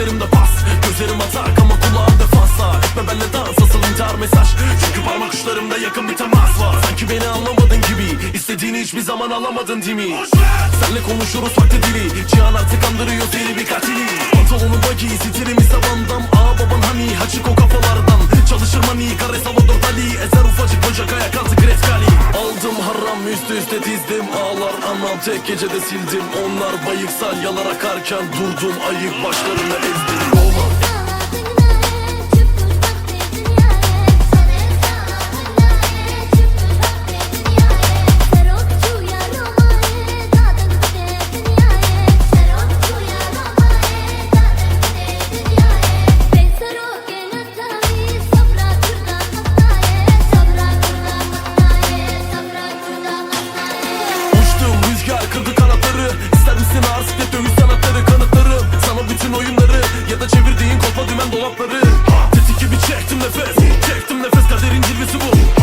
Hislerimde pas. Gözlerim atak ama kulağım defansa Etme benle dans, asıl intihar mesaj. Çünkü parmak uçlarımda yakın bir temas var. Sanki beni anlamadın gibi. İstediğini hiçbir zaman alamadın değil? Senle konuşuruz farklı dili. Cihan artık andırıyor seni bir üste dizdim Ağlar anam tek gecede sildim. Onlar bayık salyalar akarken Durdum ayık başlarını ezdim Arsiklet dövüş sanatları kanıtlarım Sana bütün oyunları ya da çevirdiğin kopa dümen dolapları. Tetik gibi çektim nefes Çektim nefes. Kaderin cilvesi bu.